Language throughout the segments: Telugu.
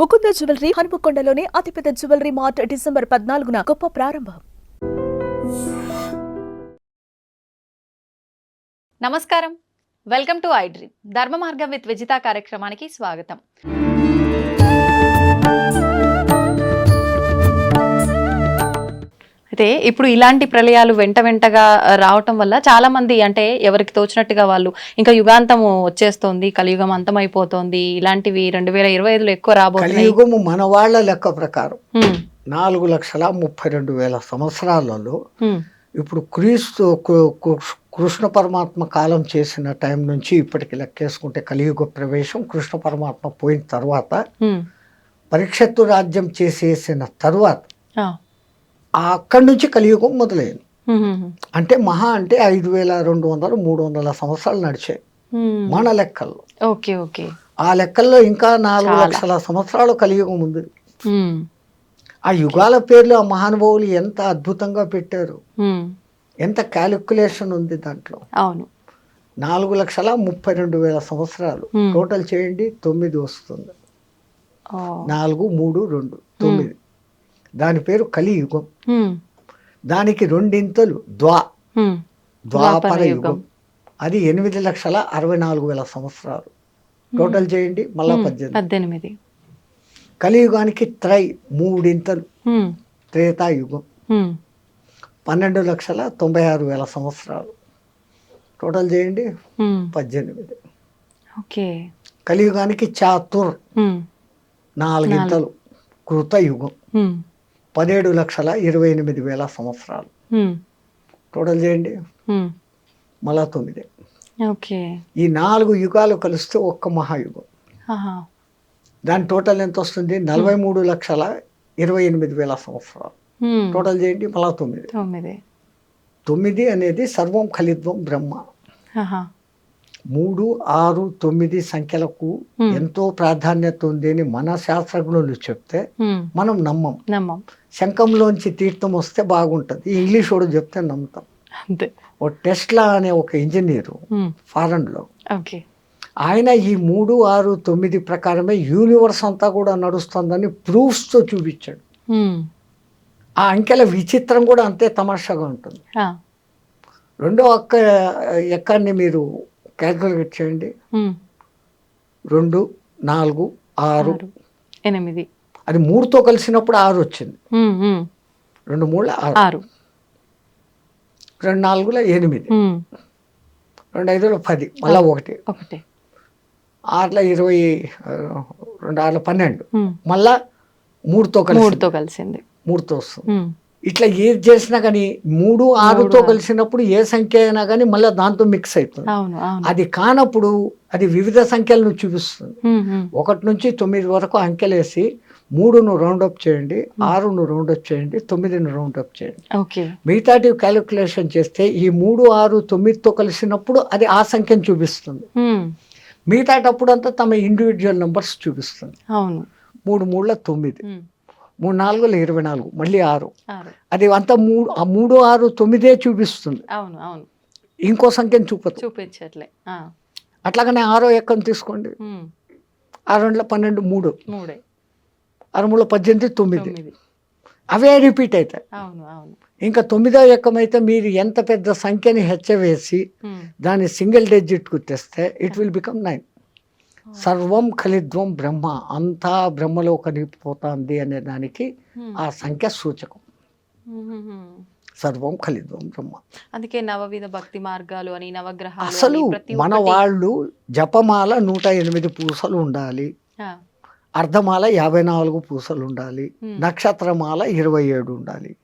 ముకుంద జ్యువెలరీ హనుమకొండలోని అతిపెద్ద జ్యువెలరీ మార్ట్ డిసెంబర్ పద్నాలుగున గొప్ప ప్రారంభం. నమస్కారం. Welcome to I dream. Dharma Margam with Vijitha కార్యక్రమానికి స్వాగతం. అయితే ఇప్పుడు ఇలాంటి ప్రళయాలు వెంట వెంటగా రావటం వల్ల చాలా మంది అంటే ఎవరికి తోచినట్టుగా వాళ్ళు ఇంకా యుగాంతం వచ్చేస్తోంది కలియుగం అంతమైపోతోంది ఇలాంటివి రెండు వేల ఇరవై ఐదులో ఎక్కువ రాబోతున్నాయి. కలియుగము మన వాళ్ళ లెక్క ప్రకారం నాలుగు లక్షల ముప్పై రెండు వేల సంవత్సరాలలో ఇప్పుడు క్రీస్తు కృష్ణ పరమాత్మ కాలం చేసిన టైం నుంచి ఇప్పటికి లెక్కేసుకుంటే కలియుగ ప్రవేశం కృష్ణ పరమాత్మ పోయిన తర్వాత. పరీక్షత్తు రాజ్యం చేసేసిన తర్వాత అక్కడి నుంచి కలియుగం మొదలైంది. అంటే మహా అంటే ఐదు వేల రెండు వందలు మూడు వందల సంవత్సరాలు నడిచాయి. మన లెక్కల్లో. Okay okay. ఆ లెక్కల్లో ఇంకా నాలుగు. లక్షల సంవత్సరాలు కలియుగం ఉంది. ఆ యుగాల పేర్లు ఆ మహానుభావులు ఎంత అద్భుతంగా పెట్టారు. ఎంత క్యాలిక్యులేషన్ ఉంది దాంట్లో. అవును. నాలుగు లక్షల ముప్పై రెండు వేల సంవత్సరాలు. టోటల్ చేయండి తొమ్మిది వస్తుంది. నాలుగు మూడు రెండు తొమ్మిది. దాని పేరు కలియుగం. దానికి రెండింతలు ద్వా. ద్వాపర యుగం. అది ఎనిమిది లక్షల అరవై నాలుగు వేల సంవత్సరాలు. టోటల్ చేయండి మళ్ళా పద్దెనిమిది. పద్దెనిమిది. కలియుగానికి త్రై మూడింతలు. త్రేతాయుగం. పన్నెండు లక్షల తొంభై ఆరు వేల సంవత్సరాలు. టోటల్ చేయండి. పద్దెనిమిది. ఓకే. కలియుగానికి చాతుర్. నాలుగింతలు. కృతయుగం పదిహేడు లక్షల ఇరవై ఎనిమిది వేల సంవత్సరాలు. టోటల్ చేయండి. మళ్ళా తొమ్మిది. ఈ నాలుగు యుగాలు కలిస్తే ఒక్క మహాయుగం. దాని టోటల్ ఎంత వస్తుంది? నలభై మూడు లక్షల ఇరవై ఎనిమిది వేల సంవత్సరాలు. టోటల్ చేయండి మళ్ళా తొమ్మిది. తొమ్మిది. అనేది సర్వం ఖలిత్వం బ్రహ్మ. మూడు ఆరు తొమ్మిది సంఖ్యలకు. ఎంతో ప్రాధాన్యత ఉంది అని మన శాస్త్రజ్ఞులు చెప్తే. మనం నమ్మం నమ్మం శంఖంలోంచి తీర్థం వస్తే బాగుంటుంది ఇంగ్లీష్ వాడు చెప్తే నమ్ముతాం అంతే ఓ టెస్లా అనే ఒక ఇంజనీరు. ఫారెన్లో ఆయన ఈ మూడు ఆరు తొమ్మిది ప్రకారమే యూనివర్స్ అంతా కూడా నడుస్తుందని ప్రూఫ్స్తో చూపించాడు. ఆ అంకెల విచిత్రం కూడా అంతే తమాషాగా ఉంటుంది. రెండో అక్క ఎక్కాన్ని మీరు క్యాల్కులేట్ చేయండి. రెండు నాలుగు ఆరు. ఎనిమిది. అది మూడుతో కలిసినప్పుడు ఆరు వచ్చింది. రెండు మూడు ఆరు. రెండు నాలుగులో ఎనిమిది. రెండు ఐదులో పది మళ్ళా ఒకటి. ఒకటి. ఆరులో ఇరవై రెండు ఆరులో పన్నెండు. మళ్ళా మూడుతో కలిసి మూడుతో కలిసింది. మూడుతో వస్తుంది. ఇట్లా ఏది చేసినా కానీ మూడు ఆరుతో ఆరు. కలిసినప్పుడు ఏ సంఖ్య అయినా కానీ మళ్ళీ దాంతో మిక్స్ అవుతుంది అది కానప్పుడు అది వివిధ సంఖ్యలను చూపిస్తుంది. ఒకటి నుంచి తొమ్మిది వరకు అంకెలేసి మూడును రౌండప్ చేయండి ఆరును రౌండప్ చేయండి తొమ్మిదిను రౌండప్ చేయండి. మిగతాటి క్యాలిక్యులేషన్ చేస్తే ఈ మూడు ఆరు తొమ్మిదితో కలిసినప్పుడు అది ఆ సంఖ్యను చూపిస్తుంది. మిగతాటప్పుడు అంతా తమ ఇండివిజువల్ నెంబర్స్ చూపిస్తుంది. అవును. మూడు మూడుల తొమ్మిది. మూడు నాలుగుల ఇరవై నాలుగు మళ్ళీ ఆరు. అది అంతా మూడు ఆ మూడు ఆరు తొమ్మిదే చూపిస్తుంది. అవును అవును. ఇంకో సంఖ్యను చూపదు. చూపించట్లే. అట్లాగనే ఆరో ఎక్కని తీసుకోండి. ఆరు రెండుల పన్నెండు మూడు. మూడే. ఆరు మూడు పద్దెనిమిది తొమ్మిది. అవే రిపీట్ అవుతాయి. అవును అవును. ఇంకా తొమ్మిదో ఎక్కమైతే మీరు ఎంత పెద్ద సంఖ్యని హెచ్చవేసి. దాన్ని సింగిల్ డెజిట్కు తెస్తే ఇట్ విల్ బికమ్ నైన్. సర్వం ఖలిద్వం బ్రహ్మ అంతా బ్రహ్మలో కలిగిపోతుంది అనే దానికి. ఆ సంఖ్య సూచకం. సర్వం ఖలిద్వం బ్రహ్మ అందుకే నవవిధ భక్తి మార్గాలు అని నవగ్రహాలు అసలు మన వాళ్ళు జపమాల నూట ఎనిమిది పూసలు ఉండాలి. అర్ధమాల యాభై నాలుగు పూసలు ఉండాలి. నక్షత్రమాల ఇరవై ఏడు ఉండాలి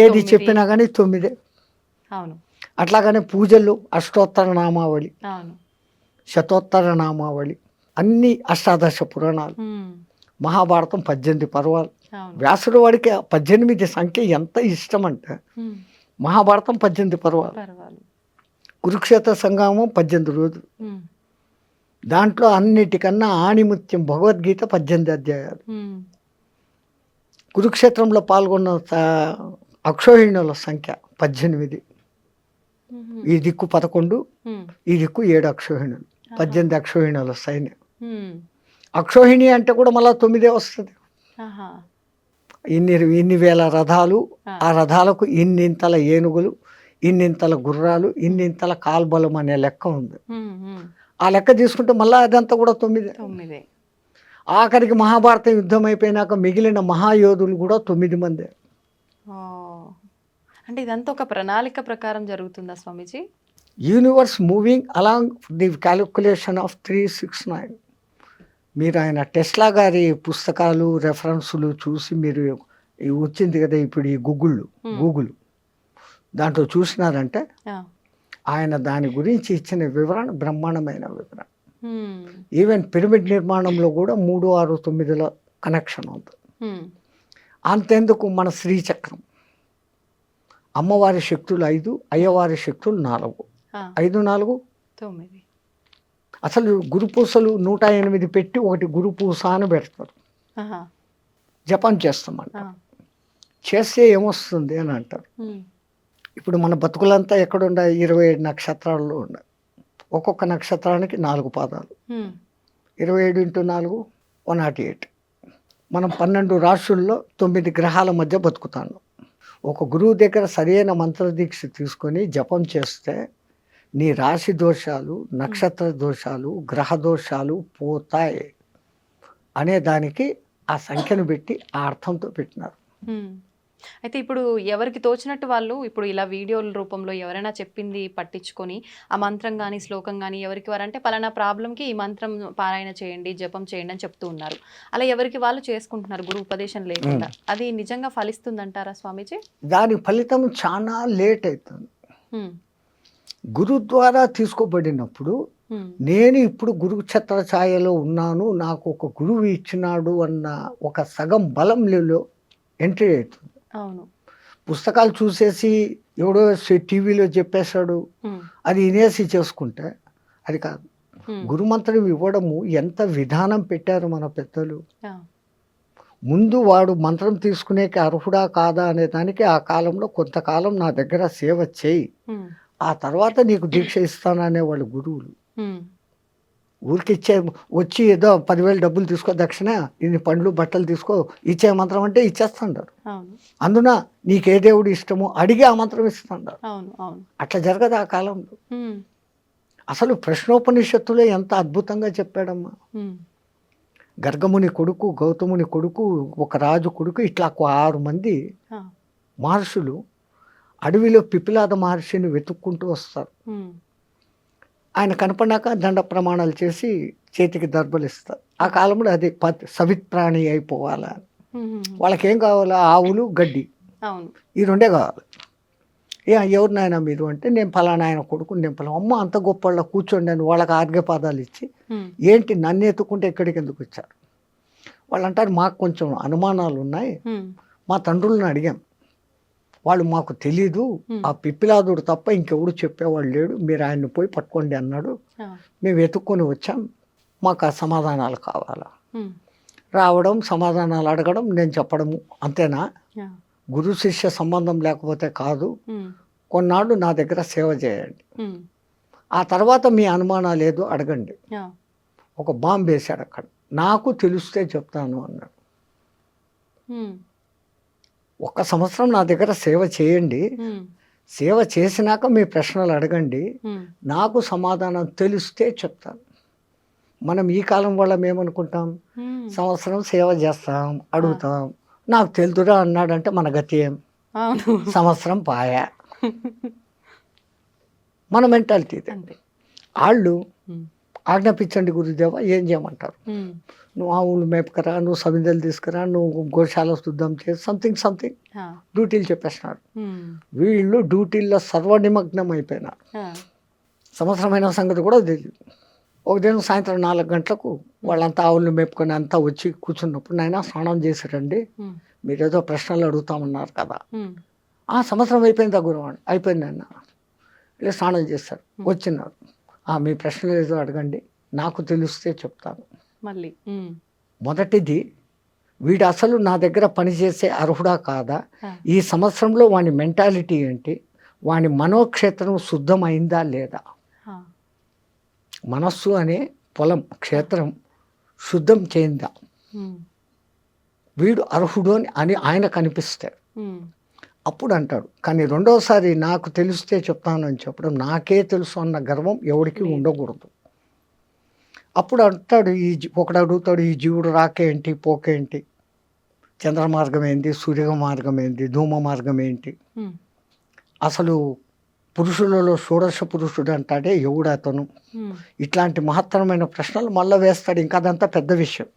ఏది. చెప్పినా కానీ తొమ్మిదే అవును అట్లాగనే పూజలు అష్టోత్తర నామావళి అవును శతోత్తర నామావళి అన్ని అష్టాదశ పురాణాలు. మహాభారతం పద్దెనిమిది పర్వాలు వ్యాసుడు వాడికి పద్దెనిమిది సంఖ్య ఎంత ఇష్టం అంటే. మహాభారతం పద్దెనిమిది పర్వాలు కురుక్షేత్ర సంగ్రామం పద్దెనిమిది రోజులు. దాంట్లో అన్నిటికన్నా ఆణిముత్యం భగవద్గీత పద్దెనిమిది అధ్యాయాలు. కురుక్షేత్రంలో పాల్గొన్న అక్షోహిణుల సంఖ్య పద్దెనిమిది. ఈ దిక్కు పదకొండు. ఈ దిక్కు ఏడు అక్షోహిణులు పద్దెనిమిది అక్షోహిణుల సైన్యం హ్మ్. అక్షోహిణి అంటే కూడా మళ్ళీ తొమ్మిదే వస్తుంది. ఇన్ని ఇన్ని వేల రథాలు ఆ. రథాలకు ఇన్నింతల ఏనుగులు ఇన్నింతల గుర్రాలు ఇన్నింతల కాల్బలం అనే లెక్క ఉంది. ఆ లెక్క తీసుకుంటే మళ్ళీ అదంతా కూడా తొమ్మిది తొమ్మిది ఆఖరికి మహాభారత యుద్ధం అయిపోయినాక మిగిలిన మహాయోధులు కూడా తొమ్మిది మంది. అంటే ఇదంతా ఒక ప్రణాళిక ప్రకారం జరుగుతుందా Swamiji universe moving along the calculation of three six nine మీరు ఆయన టెస్లా గారి పుస్తకాలు రెఫరెన్సులు చూసి మీరు వచ్చింది కదా ఇప్పుడు ఈ గూగుల్ గూగుల్. దాంట్లో చూసినారంటే. ఆయన దాని గురించి ఇచ్చిన వివరణ బ్రహ్మాండమైన వివరణ. ఈవెన్ పిరమిడ్ నిర్మాణంలో కూడా మూడు ఆరు తొమ్మిదిల కనెక్షన్ ఉంది. ఉమ్. అంతెందుకు మన శ్రీచక్రం? అమ్మవారి శక్తులు ఐదు అయ్యవారి శక్తులు నాలుగు. ఐదు నాలుగు? తొమ్మిది. అసలు గురుపూసలు నూట ఎనిమిది పెట్టి ఒకటి గురుపూస అని పెడతారు. జపం చేస్తామంట. చేస్తే ఏమొస్తుంది అని అంటారు. ఇప్పుడు మన బతుకులంతా ఎక్కడున్నాయి ఇరవై ఏడు నక్షత్రాల్లో ఉన్నాయి. ఒక్కొక్క నక్షత్రానికి నాలుగు పాదాలు. ఇరవై ఏడు ఇంటూ నాలుగు వన్ నాట్ ఎయిట్. మనం పన్నెండు రాశుల్లో తొమ్మిది గ్రహాల మధ్య బతుకుతాను. ఒక గురువు దగ్గర సరైన మంత్రదీక్ష తీసుకొని జపం చేస్తే నీ రాశి దోషాలు నక్షత్ర దోషాలు గ్రహ దోషాలు పోతాయి అనే దానికి ఆ సంఖ్యను పెట్టి ఆ అర్థంతో పెట్టినారు. అయితే ఇప్పుడు ఎవరికి తోచినట్టు వాళ్ళు ఇప్పుడు ఇలా వీడియోల రూపంలో ఎవరైనా చెప్పింది పట్టించుకొని ఆ మంత్రం కానీ శ్లోకం కానీ ఎవరికి వారంటే పలానా ప్రాబ్లంకి ఈ మంత్రం పారాయణ చేయండి జపం చేయండి అని చెప్తూ ఉన్నారు. అలా ఎవరికి వాళ్ళు చేసుకుంటున్నారు గురు ఉపదేశం లేకుండా? అది నిజంగా ఫలిస్తుందంటారా స్వామీజీ? దాని ఫలితం చాలా లేట్ అవుతుంది. గురు ద్వారా తీసుకోబడినప్పుడు నేను ఇప్పుడు గురు ఛత్ర ఛాయలో ఉన్నాను నాకు ఒక గురువు ఇచ్చినాడు అన్న ఒక సగం బలంలో ఎంట్రీ అవుతుంది. అవును. పుస్తకాలు చూసేసి ఎవడో టీవీలో చెప్పేశాడు అది వినేసి చేసుకుంటే అది కాదు. గురుమంత్రం ఇవ్వడము ఎంత విధానం పెట్టారు మన పెద్దలు? ముందు వాడు మంత్రం తీసుకునేకి అర్హుడా కాదా అనే దానికి ఆ కాలంలో కొంతకాలం నా దగ్గర సేవ చేయి. ఆ తర్వాత నీకు దీక్ష ఇస్తాననే వాళ్ళు గురువులు. ఊరికి ఇచ్చే వచ్చి ఏదో పదివేలు డబ్బులు తీసుకో దక్షిణ ఇన్ని పండ్లు బట్టలు తీసుకో ఇచ్చే మంత్రం అంటే ఇచ్చేస్తుంటారు అందున నీకే దేవుడు ఇష్టమో అడిగి ఆ మంత్రం ఇస్తుంటారు అట్లా జరగదు ఆ కాలంలో. అసలు ప్రశ్నోపనిషత్తులో ఎంత అద్భుతంగా చెప్పాడమ్మా. గర్గముని కొడుకు గౌతముని కొడుకు ఒక రాజు కొడుకు ఇట్లా ఆరు మంది మహర్షులు అడవిలో పిపిలాద మహర్షిని వెతుక్కుంటూ వస్తారు. ఆయన కనపడినాక దండ ప్రమాణాలు చేసి చేతికి దర్బలు ఇస్తారు ఆ కాలంలో అది పత్ సవిత్ ప్రాణి అయిపోవాలా వాళ్ళకి ఏం కావాలా? ఆవులు గడ్డి. ఈ రెండే కావాలి. ఏ ఎవరు నాయన మీరు అంటే నేను ఫలానా ఆయన కొడుకు నేను ఫలానా అమ్మ అంత గొప్ప కూర్చోండి అని వాళ్ళకి ఆర్ఘ్యపాదాలు ఇచ్చి ఏంటి నన్ను ఎత్తుకుంటే ఎక్కడికి ఎందుకు వచ్చారు? వాళ్ళు అంటారు మాకు కొంచెం అనుమానాలు ఉన్నాయి మా తండ్రులను అడిగాం. వాళ్ళు మాకు తెలీదు. ఆ పిప్పిలాదుడు తప్ప ఇంకెవడు చెప్పేవాడు లేడు. మీరు ఆయన్ని పోయి పట్టుకోండి అన్నాడు. మేము వెతుక్కొని వచ్చాం. మాకు ఆ సమాధానాలు కావాలా? రావడం సమాధానాలు అడగడం నేను చెప్పడము. అంతేనా? గురు శిష్య సంబంధం లేకపోతే కాదు. కొన్నాళ్ళు నా దగ్గర సేవ చేయండి. ఆ తర్వాత మీ అనుమానాలు ఏదో అడగండి. ఒక బాంబు వేశాడు అక్కడ. నాకు తెలిస్తే చెప్తాను అన్నాడు. ఉమ్, ఒక సంవత్సరం నా దగ్గర సేవ చేయండి. సేవ చేసినాక మీ ప్రశ్నలు అడగండి. నాకు సమాధానం తెలిస్తే చెప్తాను. మనం ఈ కాలం వాళ్ళం ఏమనుకుంటాం? ఉమ్, సంవత్సరం సేవ చేస్తాం అడుగుతాం. నాకు తెలుదురా అన్నాడంటే మన గతి ఏం? సంవత్సరం పాయ. మన మెంటాలిటీ వాళ్ళు ఆజ్ఞాపించండి గురుదేవ ఏం చేయమంటారు? నువ్వు ఆవులు మేపకరా నువ్వు సమిదలు తీసుకురా నువ్వు గోశాల శుద్ధం చేసి సంథింగ్ సంథింగ్ డ్యూటీలు చెప్పేస్తున్నారు వీళ్ళు డ్యూటీల్లో సర్వనిమగ్నం అయిపోయినారు సంవత్సరమైన సంగతి కూడా తెలియదు ఒక దినం సాయంత్రం నాలుగు గంటలకు వాళ్ళంతా ఆవులు మేపుకొని అంతా వచ్చి కూర్చున్నప్పుడు నాయన స్నానం చేశారండి ఉమ్, మీరేదో ప్రశ్నలు అడుగుతామన్నారు కదా. ఆ సంవత్సరం అయిపోయింది గురువాడు అయిపోయింది అన్న ఇలా స్నానం చేస్తారు. వచ్చినారు. "ఆ, మీ ప్రశ్నలు ఏదో అడగండి. నాకు తెలిస్తే చెప్తాను మళ్ళీ. మొదటిది వీడు అసలు నా దగ్గర పనిచేసే అర్హుడా కాదా? ఈ సంవత్సరంలో వాని మెంటాలిటీ ఏంటి? వాని మనోక్షేత్రం శుద్ధమైందా లేదా? మనస్సు అనే పొలం క్షేత్రం శుద్ధం చేయిందా? వీడు అర్హుడు అని అని ఆయన కనిపిస్తాడు అప్పుడు అంటాడు కానీ రెండోసారి నాకు తెలిస్తే చెప్తానని చెప్పడం నాకే తెలుసు అన్న గర్వం ఎవరికి. ఉండకూడదు. అప్పుడు అంటాడు ఈ ఒకడు అడుగుతాడు ఈ జీవుడు రాకేంటి పోకేంటి? చంద్ర మార్గం ఏంటి సూర్య మార్గం ఏంటి ధూమ మార్గం ఏంటి? అసలు పురుషులలో షోడశ పురుషుడు అంటాడే ఎవడు అతను? ఇట్లాంటి మహత్తరమైన ప్రశ్నలు మళ్ళీ వేస్తాడు ఇంకా అదంతా పెద్ద విషయం.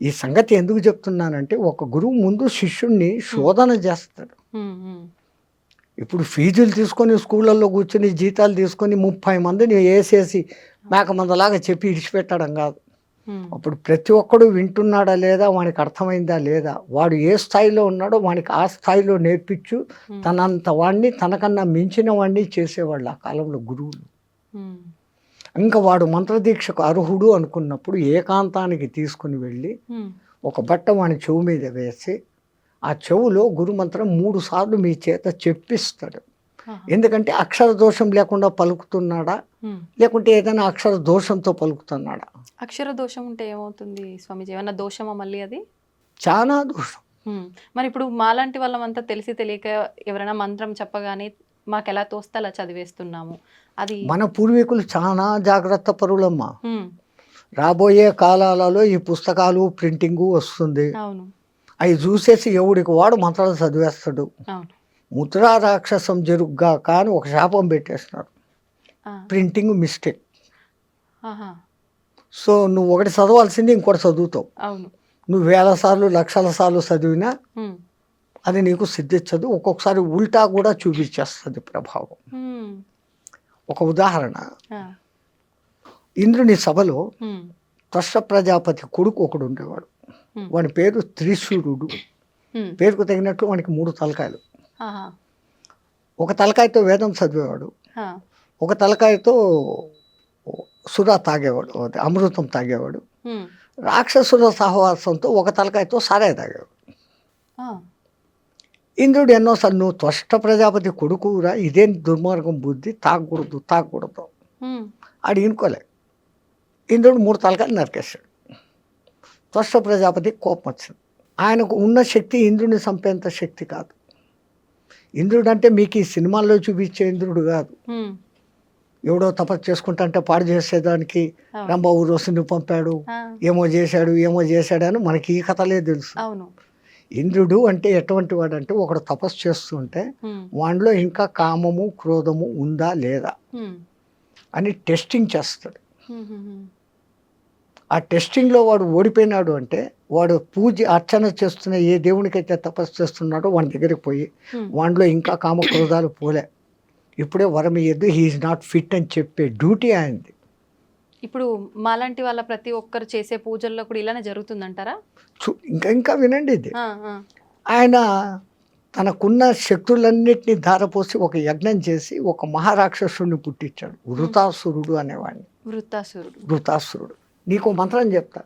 ఈ సంగతి ఎందుకు చెప్తున్నానంటే ఒక గురువు ముందు శిష్యుణ్ణి శోధన చేస్తాడు. ఇప్పుడు ఫీజులు తీసుకొని స్కూళ్ళల్లో కూర్చొని జీతాలు తీసుకొని ముప్పై మందిని వేసేసి మేక మందలాగా చెప్పి ఇడిచిపెట్టడం కాదు. అప్పుడు ప్రతి ఒక్కడు వింటున్నాడా లేదా వానికి అర్థమైందా లేదా వాడు ఏ స్థాయిలో ఉన్నాడో వానికి ఆ స్థాయిలో నేర్పించు. తనంత వాడిని తనకన్నా మించిన వాడిని చేసేవాళ్ళు ఆ కాలంలో గురువులు. ఇంకా వాడు మంత్రదీక్షకు అర్హుడు అనుకున్నప్పుడు ఏకాంతానికి తీసుకుని వెళ్ళి ఒక బట్ట వాని చెవు మీద వేసి ఆ చెవులో గురుమంత్రం మూడు సార్లు మీ చేత చెప్పిస్తాడు. ఎందుకంటే అక్షర దోషం లేకుండా పలుకుతున్నాడా. లేకుంటే ఏదైనా అక్షర దోషంతో పలుకుతున్నాడా? అక్షర దోషం ఉంటే ఏమవుతుంది స్వామీజీ? ఏమన్నా దోషమా మళ్ళీ అది? చాలా దోషం. మరి ఇప్పుడు మాలాంటి వాళ్ళమంతా తెలిసి తెలియక ఎవరైనా మంత్రం చెప్పగానే మాకు ఎలా తోస్తే అలా చదివేస్తున్నాము. అది మన పూర్వీకులు చాలా జాగ్రత్త పరులమ్మా. రాబోయే కాలాలలో ఈ పుస్తకాలు ప్రింటింగు వస్తుంది. అవును. అవి చూసేసి ఎవడికి వాడు మంత్రాలు చదివేస్తాడు. అవును. ముద్రా రాక్షసం జరుగ్గా కానీ ఒక శాపం పెట్టేస్తున్నారు ప్రింటింగ్ మిస్టేక్ సో నువ్వు ఒకటి చదవాల్సింది ఇంకోటి చదువుతావు. నువ్వు వేల సార్లు లక్షల సార్లు చదివినా అది నీకు సిద్ధించదు ఒక్కొక్కసారి ఉల్టా కూడా చూపించేస్తుంది ప్రభావం. ఒక ఉదాహరణ. ఇంద్రుని సభలో ఉమ్, త్వష్ట ప్రజాపతి కొడుకు ఒకడు ఉండేవాడు. వాడి పేరు త్రిశూరుడు. పేరుకు తగినట్లు వానికి మూడు తలకాయలు. ఒక తలకాయతో వేదం చదివేవాడు. ఒక తలకాయతో సురా తాగేవాడు అమృతం తాగేవాడు. రాక్షసుల సహవాసంతో ఒక తలకాయతో సారాయి తాగేవాడు. ఇంద్రుడు ఎన్నోసార్లు నువ్వు త్వష్ట ప్రజాపతి కొడుకురా ఇదేం దుర్మార్గం బుద్ధి తాగకూడదు తాగకూడదు ఆడు ఇనుకోలే. ఇంద్రుడు మూడు తలకాయలు నరికేశాడు. త్వష్ట ప్రజాపతి కోపం వచ్చింది. ఆయనకు ఉన్న శక్తి ఇంద్రుడిని చంపేంత శక్తి కాదు. ఇంద్రుడు అంటే మీకు ఈ సినిమాల్లో చూపించే ఇంద్రుడు కాదు. ఎవడో తపస్సు చేసుకుంటా పాడు చేసేదానికి. రంభ ఊరోసుని పంపాడు ఏమో చేశాడు ఏమో చేశాడు అని మనకి ఈ కథలే తెలుసు. ఇంద్రుడు అంటే ఎటువంటి వాడు అంటే ఒకడు తపస్సు చేస్తుంటే వాడిలో ఇంకా కామము క్రోధము ఉందా లేదా అని టెస్టింగ్ చేస్తాడు. ఆ టెస్టింగ్లో వాడు ఓడిపోయినాడు అంటే వాడు పూజ అర్చన చేస్తున్న ఏ దేవునికైతే తపస్సు చేస్తున్నాడో వాడి దగ్గరికి పోయి ఉమ్. వాడిలో ఇంకా కామ క్రోధాలు పోలే. ఇప్పుడే వరం ఇయ్యద్దు హీఈస్ నాట్ ఫిట్ అని చెప్పే డ్యూటీ ఆయనది. ఇప్పుడు మాలాంటి వాళ్ళ ప్రతి ఒక్కరు చేసే పూజల్లో కూడా ఇలానే జరుగుతుందంటారా? చూ- ఇంకా ఇంకా వినండి ఇది. ఆయన తనకున్న శక్తులన్నిటినీ ధారపోసి ఒక యజ్ఞం చేసి ఒక మహారాక్షసుడిని పుట్టించాడు. వృతాసురుడు అనేవాడిని. వృత్తాసురుడు వృతాసురుడు. నీకు మంత్రం చెప్తా.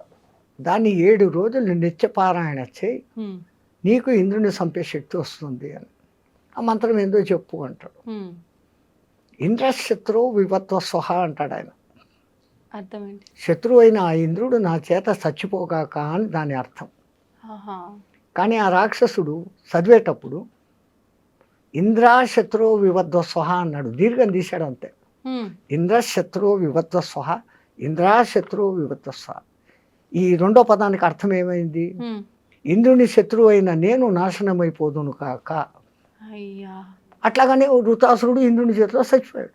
దాన్ని ఏడు రోజులు నిత్యపారాయణ చేయి. నీకు ఇంద్రుని చంపే శక్తి వస్తుంది అని. ఆ మంత్రం ఏందో చెప్పు అంటాడు. ఉమ్, ఇంద్రశత్రు వివత్వ స్వహ అంటాడు ఆయన. శత్రువు అయిన ఆ ఇంద్రుడు నా చేత చచ్చిపోగాక అని దాని అర్థం. కానీ ఆ రాక్షసుడు చదివేటప్పుడు ఇంద్రాశత్రు వివద్వ స్వహ అన్నాడు. దీర్ఘం తీశాడు అంతే. ఉమ్, ఇంద్రశత్రు వివద్వ స్వహ ఇంద్రాశత్రు వివద్వ స్వహ ఈ రెండో పదానికి అర్థం ఏమైంది ఇంద్రుని శత్రువు అయిన నేను నాశనమైపోదును కాక. అట్లాగనే వృతాసురుడు ఇంద్రుని చేతిలో చచ్చిపోయాడు.